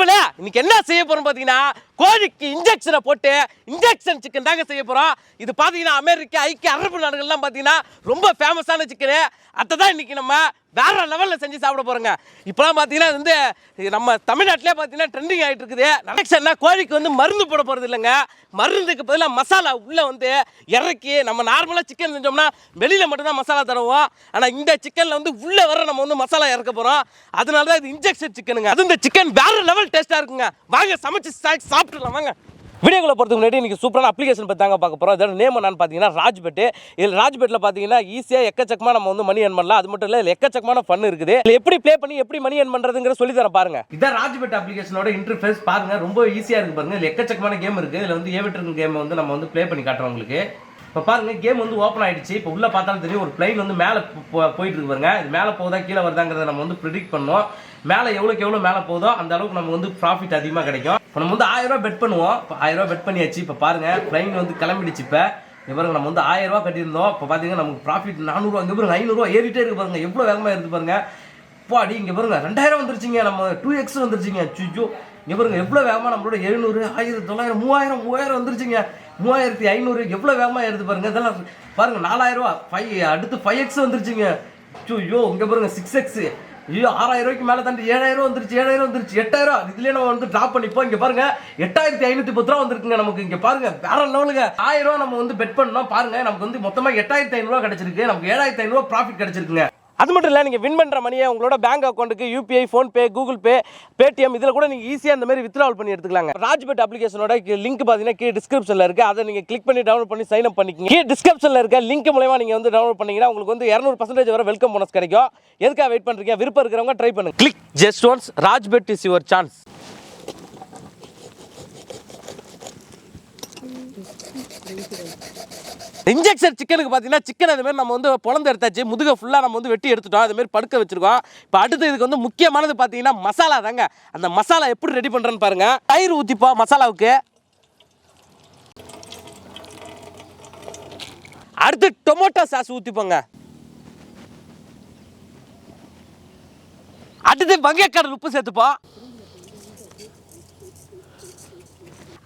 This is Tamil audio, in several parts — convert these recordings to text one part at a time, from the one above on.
போல இன்னைக்கு என்ன செய்ய போறோம் பாத்தீங்கன்னா கோழிக்கு இன்ஜெக்ஷனை போட்டு இன்ஜெக்ஷன் சிக்கன் தாங்க செய்ய போறோம். இது பாத்தீங்கன்னா அமெரிக்கா ஐக்கிய அரபு நாடுகள்லாம் பாத்தீங்கன்னா ரொம்ப ஃபேமஸான சிக்கனு அதை தான் இன்னைக்கு நம்ம வேற லெவலில் செஞ்சு சாப்பிட போறோங்க. இப்போலாம் பார்த்தீங்கன்னா வந்து நம்ம தமிழ்நாட்டிலே பார்த்தீங்கன்னா ட்ரெண்டிங் ஆகிட்டு இருக்குது. இன்ஜெக்ஷன்னா கோழிக்கு வந்து மருந்து போட போகிறது இல்லைங்க. மருந்துக்கு பதிலாக மசாலா உள்ளே வந்து இறக்கி நம்ம நார்மலாக சிக்கன் செஞ்சோம்னா வெளியில் மட்டும்தான் மசாலா தருவோம். ஆனால் இந்த சிக்கனில் வந்து உள்ளே வர நம்ம வந்து மசாலா இறக்க போகிறோம் அதனால தான் இது இன்ஜெக்ஷன் சிக்கனுங்க அது இந்த சிக்கன் வேற லெவல் டேஸ்ட்டாக இருக்குங்க வாங்க சமைச்சு சா- சாப்பிட்டுலாம் வாங்க. வீடியோக்குள்ள போகிறதுக்கு முன்னாடி இன்றைக்கி சூப்பரான அப்ளிகேஷன் பற்றி தாங்க பார்க்க போகிறோம் அதோட நேம் என்னன்னு பார்த்தீங்கன்னா ராஜ்பெட் இதில் ராஜ்பெட்டில் பார்த்தீங்கன்னா ஈஸியாக எக்கச்சக்கமாக நம்ம வந்து மணி ஏன் பண்ணலாம். அது மட்டும் இல்லை இதில் எக்கச்சக்கமான ஃபன் இருக்குது. இதில் எப்படி ப்ளே பண்ணி எப்படி மணி ஏன் பண்ணுறதுங்கிற சொல்லி தரேன் பாருங்க. இதான் ராஜ்பெட் அப்ளிகேஷனோட இன்டர்ஃபேஸ் பாருங்க ரொம்ப ஈஸியாக இருக்கு பாருங்க. இதில் எக்கச்சக்கமான கேம் இருக்குது இதில் வந்து ஏவிட்டு கேம் வந்து நம்ம வந்து ப்ளே பண்ணி காட்டுறோம் உங்களுக்கு. இப்போ பாருங்க கேம் வந்து ஓப்பன் ஆயிடுச்சு. இப்போ உள்ள பார்த்தாலும் தெரியும் ஒரு பிளைன் வந்து மேலே போயிட்டு இருக்கு பாருங்க. இது மேலே போகுதா கீழே வருதாங்கிறத நம்ம வந்து ப்ரிடிக்ட் பண்ணோம் மேலே எவ்வளோக்கு எவ்வளோ மேலே போதோ அந்த அளவுக்கு நமக்கு வந்து ப்ராஃபிட் அதிகமாக கிடைக்கும். இப்போ நம்ம வந்து ஆயிரம் பெட் பண்ணுவோம். இப்போ ஆயிரம் பெட் பண்ணியாச்சு. இப்போ பாருங்க பிளைன் வந்து கிளம்பிடுச்சு இப்போ. இவருங்க நம்ம வந்து ஆயிரம் கட்டியிருந்தோம். இப்போ பார்த்தீங்கன்னா நமக்கு ப்ராஃபிட் நானூறுவா இங்கே பாருங்க ஐநூறுரூவா ஏறிட்டே இருக்கு பாருங்க. எவ்வளோ வேகமாக இருந்து பாருங்க. பாடி இங்கே பாருங்க ரெண்டாயிரம் வந்துருச்சுங்க. நம்ம டூ எக்ஸ் வந்துருச்சுங்க. சுஜோ இங்கே பாருங்க எவ்வளோ வேகமாக நம்மளோட எழுநூறு ஆயிரத்தி தொள்ளாயிரம் மூவாயிரம் மூவாயிரம் வந்துருச்சுங்க. மூவாயிரத்தி ஐநூறு எவ்வளோ வேகமாக ஏறுது பாருங்க. இதெல்லாம் பாருங்க நாலாயிரம் ஃபைவ் அடுத்து ஃபைவ் எக்ஸ் வந்துருச்சுங்க. ஐயோ இங்கே பாருங்கள் சிக்ஸ் எக்ஸு ஐயோ ஆறாயிரம் ரூபாய்க்கு மேலே தாண்டி ஏழாயிரம் வந்துருச்சு ஏழாயிரம் வந்துருச்சு எட்டாயிரம். இதுலேயே நம்ம வந்து ட்ராப் பண்ணிப்போம். இங்கே பாருங்க எட்டாயிரத்தி ஐநூற்றி பத்து ரூபா வந்துருக்குங்க நமக்கு இங்கே பாருங்க. வேற லெவலுங்க. ஆயிரம் ரூபா நம்ம வந்து பெட் பண்ணோம். பாருங்க நமக்கு வந்து மொத்தமாக எட்டாயிரத்தி ஐநூறுரூவா கிடச்சிருக்கு கிடைச்சிருக்கு. நமக்கு ஏழாயிரத்தி ஐநூறுரூவா ப்ராஃபிட் கிடச்சிருக்குங்க. அது மட்டும் இல்லை நீங்கள் வின் பண்ணுற மணியை உங்களோட பேங்க் அக்கௌண்ட்டுக்கு UPI PhonePe Google Pay Paytm இதில் கூட நீங்கள் ஈஸியாக இந்த மாதிரி வித்ட்ராவல் பண்ணி எடுத்துக்கலாங்க. ராஜ்பெட் அப்ளிகேஷனோட லிங்க் பார்த்தீங்கன்னா கீழே டிஸ்கிரிப்ஷனில் இருக்குது அதை நீங்கள் கிளிக் பண்ணி டவுன்லோட் பண்ணி சைன் அப் பண்ணிக்கிங்க. கீழே டிஸ்கிரிப்ஷனில் இருக்க லிங்க் மூலமா நீங்கள் வந்து டவுன்லோட் பண்ணீங்கன்னா உங்களுக்கு வந்து இரநூறு பர்சன்டேஜ் வர வெல்கம் போனஸ் கிடைக்கும். எதுக்காக வெயிட் பண்ணுறீங்க விருப்பம் இருக்கிறவங்க ட்ரை பண்ணுங்க. Click just once Rajbet is your chance injection சிக்கனுக்கு பார்த்தீங்கன்னா சிக்கன் அது மாதிரி நம்ம வந்து பொழந்து எடுத்தாச்சு. முதுக ஃபுல்லாக நம்ம வந்து வெட்டி எடுத்துட்டோம். அது மாதிரி படுக்க வச்சிருக்கோம். இப்போ அடுத்து இதுக்கு வந்து முக்கியமானது பார்த்தீங்கன்னா மசாலா தாங்க. அந்த மசாலா எப்படி ரெடி பண்ணுறேன்னு பாருங்கள் தயிர் ஊற்றிப்போம் மசாலாவுக்கு. அடுத்து டொமேட்டோ சாஸ் ஊற்றிப்போங்க அடுத்து வங்கக்கடல் உப்பு சேர்த்துப்போம்.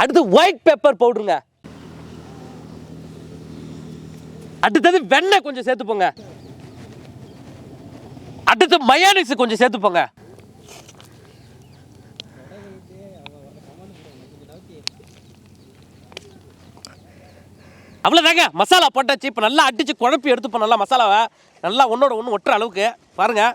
அடுத்து ஒயிட் பெப்பர் பவுடருங்க அடுத்தது வெண்ணெய் கொஞ்சம் சேர்த்துப்போங்க. அடுத்து மயானிஸ் கொஞ்சம் சேர்த்துப்போங்க. அவ்வளோதாங்க மசாலா போட்டாச்சு. இப்போ நல்லா அடிச்சு குழப்பி எடுத்துப்போம். நல்லா மசாலாவை. நல்லா ஒன்றோட ஒன்று ஒட்டுற அளவுக்கு. பாருங்கள்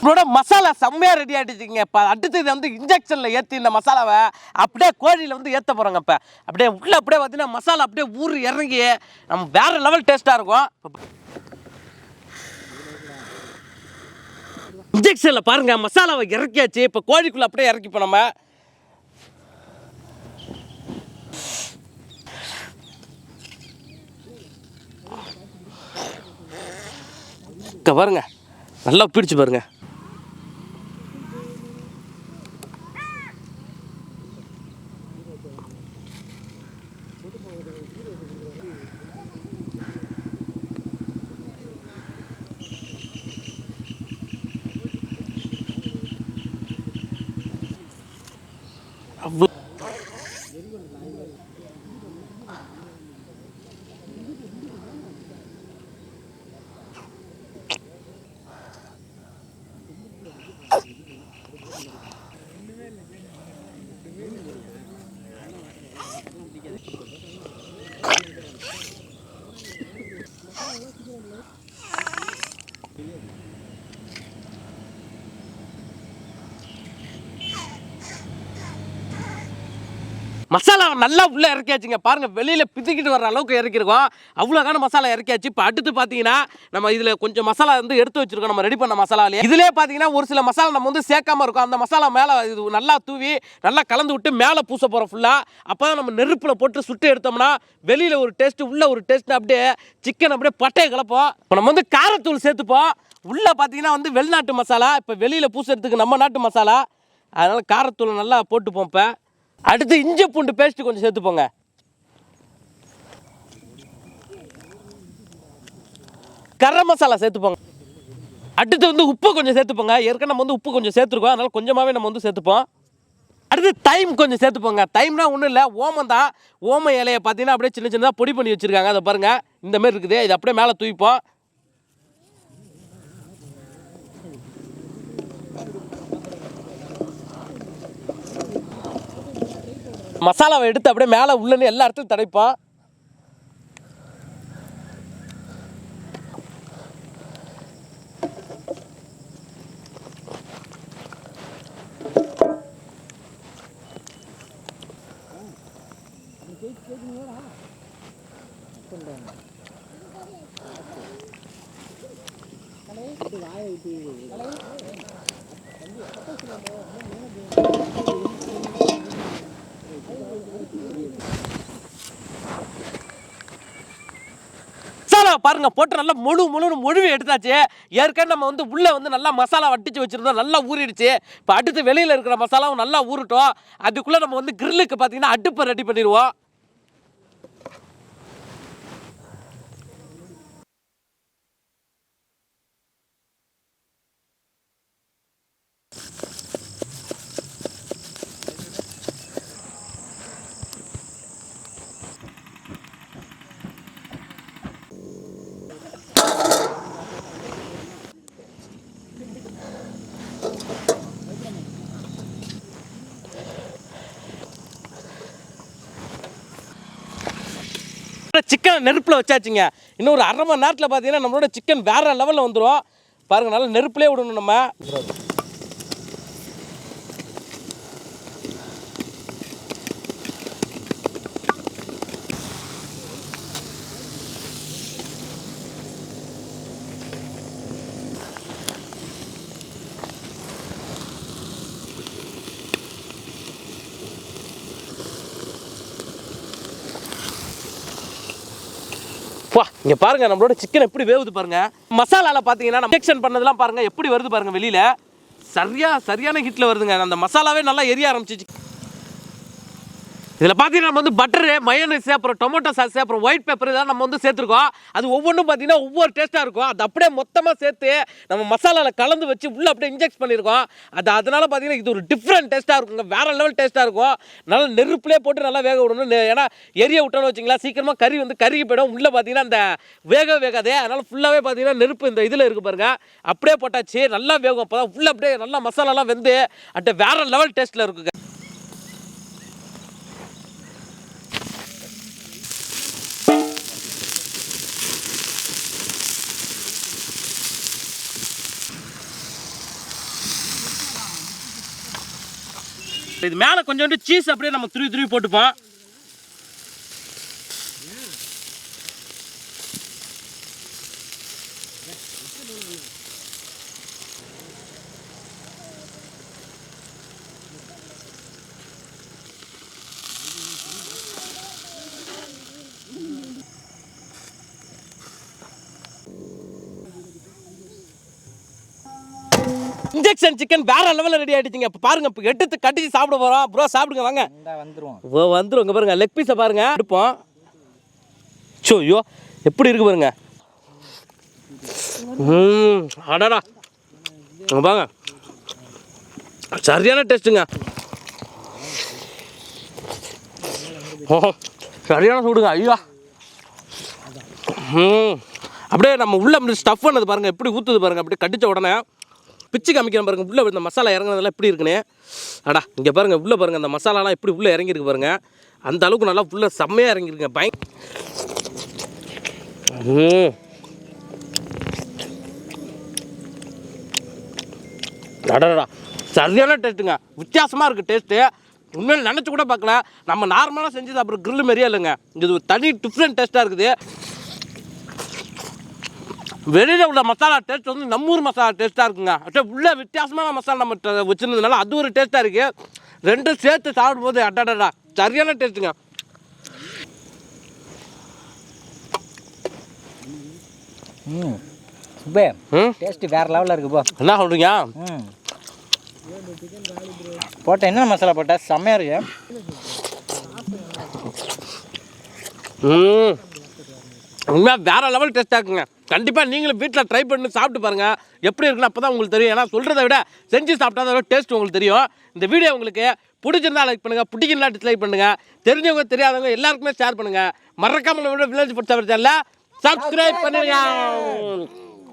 நம்மளோட மசாலா செம்மையாக ரெடி ஆகிடுச்சிங்க இப்போ அடுத்து வந்து இன்ஜெக்ஷனில் ஏற்றி இந்த மசாலாவை அப்படியே கோழியில் வந்து ஏற்ற போகிறோங்க இப்போ. அப்படியே உள்ளே அப்படியே பார்த்தீங்கன்னா மசாலா அப்படியே ஊர் இறங்கி நம்ம வேறு லெவல் டேஸ்ட்டாக இருக்கும். இன்ஜெக்ஷனில் பாருங்க மசாலாவை இறக்கியாச்சு. இப்போ கோழிக்குள்ளே அப்படியே இறக்கிப்போம் நம்ம. பாருங்க நல்லா பிடிச்சு பாருங்க. I look. மசாலா நல்லா உள்ளே இறக்கியாச்சுங்க. பாருங்கள் வெளியில் பிதிக்கிட்டு வர அளவுக்கு இறக்கிருக்கோம் அவ்வளோக்கான மசாலா இறக்கியாச்சு. இப்போ அடுத்து பார்த்தீங்கன்னா நம்ம இதில் கொஞ்சம் மசாலா வந்து எடுத்து வச்சுருக்கோம். நம்ம ரெடி பண்ண மசாலாலே இதுலேயே பார்த்தீங்கன்னா ஒரு சில மசாலா நம்ம வந்து சேர்க்காம இருக்கும். அந்த மசாலா மேலே இது நல்லா தூவி நல்லா கலந்து விட்டு மேலே பூச போகிறோம் ஃபுல்லாக அப்போ தான் நம்ம நெருப்பில் போட்டு சுட்டு எடுத்தோம்னா வெளியில் ஒரு டேஸ்ட்டு உள்ளே ஒரு டேஸ்ட் அப்படியே சிக்கன் அப்படியே பட்டையை கலப்போம். இப்போ நம்ம வந்து காரத்தூள் சேர்த்துப்போம். உள்ளே பார்த்தீங்கன்னா வந்து வெளிநாட்டு மசாலா. இப்போ வெளியில் பூசுறதுக்கு நம்ம நாட்டு மசாலா. அதனால் காரத்தூள் நல்லா போட்டுப்போம் இப்போ. அடுத்து இஞ்சி பூண்டு பேஸ்ட் கொஞ்சம் சேர்த்துப்போங்க கரம் மசாலா சேர்த்துப்போங்க. அடுத்து வந்து உப்பு கொஞ்சம் சேர்த்துப்போங்க. ஏற்கனவே நம்ம வந்து உப்பு கொஞ்சம் சேர்த்துருக்கோம். அதனால் கொஞ்சமாகவே நம்ம வந்து சேர்த்துப்போம். அடுத்து டைம் கொஞ்சம் சேர்த்துப்போங்க. டைம்னா ஒன்றும் இல்லை ஓமம் தான். ஓம இலையை பார்த்தீங்கன்னா அப்படியே சின்ன சின்னதாக பொடி பண்ணி வச்சுருக்காங்க. அதை பாருங்கள் இந்தமாரி இருக்குது. இது அப்படியே மேலே தூய்ப்போம் மசாலாவை எடுத்து அப்படியே மேலே உள்ளன்னு எல்லா இடத்துலையும் தடைப்போம் you. பாருங்கள் போட்டு நல்லா முழு முழுன்னு மொழுவி எடுத்தாச்சு. ஏற்கனவே நம்ம வந்து உள்ளே வந்து நல்லா மசாலா வட்டிச்சு வச்சிருந்தோம் நல்லா ஊறிடுச்சு. இப்போ அடுத்து வெளியில் இருக்கிற மசாலாவும் நல்லா ஊறட்டும். அதுக்குள்ளே நம்ம வந்து கிரில்லுக்கு பார்த்தீங்கன்னா அடுப்பை ரெடி பண்ணிடுவோம். சிக்கனை நெருப்பில் வச்சாச்சுங்க. இன்னும் ஒரு அரை மணி நேரத்தில் பார்த்தீங்கன்னா நம்மளோட சிக்கன் வேறு லெவலில் வந்துடும் பாருங்க நல்லா நெருப்புலேயே விடணும் நம்ம. வா இங்க பாருங்க நம்மளோட சிக்கன் எப்படி வேவுது பாருங்க. மசாலால பாத்தீங்கன்னா இன்ஜெக்ஷன் பண்ணதெல்லாம் பாருங்க எப்படி வருது பாருங்க வெளியில. சரியா சரியான ஹிட்ல வருதுங்க. அந்த மசாலாவே நல்லா எரிய ஆரம்பிச்சிச்சு. இதில் பார்த்தீங்கன்னா நம்ம வந்து பட்டரு மயோனைஸ் அப்புறம் டொமேட்டோ சாஸ் அப்புறம் ஒயிட் பேப்பர் இதெல்லாம் நம்ம வந்து சேர்த்துருக்கோம். அது ஒவ்வொன்றும் பார்த்தீங்கன்னா ஒவ்வொரு டேஸ்ட்டாக இருக்கும். அது அப்படியே மொத்தமாக சேர்த்து நம்ம மசாலாவில் கலந்து வச்சு உள்ளே அப்படியே இன்ஜெக்ட் பண்ணியிருக்கோம். அது அதனால் பார்த்தீங்கன்னா இது ஒரு டிஃப்ரெண்ட் டேஸ்ட்டாக இருக்குங்க. வேறு லெவல் டேஸ்ட்டாக இருக்கும். நல்லா நெருப்புலேயே போட்டு நல்லா வேக விடணும். ஏன்னா எரிய விட்டோன்னு வச்சிங்களா சீக்கிரமாக கறி வந்து கருகி போயிடும். உள்ளே பார்த்தீங்கன்னா அந்த வேக வேகாதே. அதனால் ஃபுல்லாகவே பார்த்தீங்கன்னா நெருப்பு இந்த இதில் இருக்குது பாருங்க. அப்படியே போட்டாச்சு நல்லா வேகும். அப்போ தான் உள்ளே அப்படியே நல்லா மசாலாலாம் வெந்து அட்ட வேற லெவல் டேஸ்ட்டில் இருக்குங்க. இது மேலே கொஞ்சோண்டு சீஸ் அப்படியே நம்ம துருவி துருவி போட்டுப்போம். இன்ஜெக்ஷன் சிக்கன் வேற லெவலில் ரெடி ஆயிடுச்சுங்க. இப்போ பாருங்க இப்போ எடுத்து கட்டிச்சு சாப்பிட போறோம். ப்ரோ சாப்பிடுங்க வாங்க. வந்துருவோம். ஓ வந்துரும் இங்க பாருங்க லெக் பீஸை பாருங்க. எடுப்போம். சோ ஐயோ எப்படி இருக்கு பாருங்க. ம் அடடா. பாருங்க. சரியான டேஸ்ட்டுங்க ஓ சரியான சூடுங்க ஐயா. ம் அப்படியே நம்ம உள்ள ஸ்டஃப் பண்ணது பாருங்க எப்படி ஊத்துது பாருங்க அப்படியே கடிச்ச உடனே. பிச்சு காமிக்கிற பாருங்க உள்ளே இந்த மசாலா இறங்குறதெல்லாம் எப்படி இருக்குன்னு. அடா இங்கே பாருங்க உள்ளே பாருங்க அந்த மசாலாலாம் எப்படி உள்ளே இறங்கியிருக்கு பாருங்க. அந்த அளவுக்கு நல்லா உள்ள செம்மையாக இறங்கிருங்க பய ம். அடடா சரியான டேஸ்ட்டுங்க வித்தியாசமாக இருக்குது டேஸ்ட்டு உண்மையில நினச்சி கூட பார்க்கல. நம்ம நார்மலாக செஞ்சு சாப்பிட்ற கிரில் மாதிரியே இல்லைங்க. இது ஒரு தனி டிஃப்ரெண்ட் டேஸ்ட்டாக இருக்குது. வெளியில் உள்ள மசாலா டேஸ்ட் வந்து நம்ம ஊர் மசாலா டேஸ்ட்டாக இருக்குங்க. அப்படியே உள்ள வித்தியாசமான மசாலா நம்ம வச்சிருந்ததுனால அது ஒரு டேஸ்ட்டாக இருக்குது ரெண்டும் சேர்த்து சாப்பிடும்போது அடடடா சரியான டேஸ்ட்டுங்க ம். டேஸ்ட்டு வேறு லெவலில் இருக்கு போ. என்ன சொல்கிறீங்க ம். போட்ட என்ன மசாலா போட்ட? செம்மையாக இருக்கு. ம். உண்மையாக வேற லெவல் டேஸ்ட்டாக இருக்குங்க கண்டிப்பாக நீங்களும் வீட்டில் ட்ரை பண்ணி சாப்பிட்டு பாருங்கள் எப்படி இருக்குன்னு அப்போ தான் உங்களுக்கு தெரியும். ஏன்னா சொல்கிறத விட செஞ்சு சாப்பிட்டா தான் டேஸ்ட் உங்களுக்கு தெரியும். இந்த வீடியோ உங்களுக்கு பிடிச்சிருந்தா லைக் பண்ணுங்கள் பிடிக்கலனா டிஸ்லைக் பண்ணுங்கள் தெரிஞ்சவங்க தெரியாதவங்க எல்லாருக்குமே ஷேர் பண்ணுங்கள் மறக்காமல் வில்லேஜ் ஃபுட் சாப்பிட்றதில்ல சப்ஸ்கிரைப் பண்ணுங்க.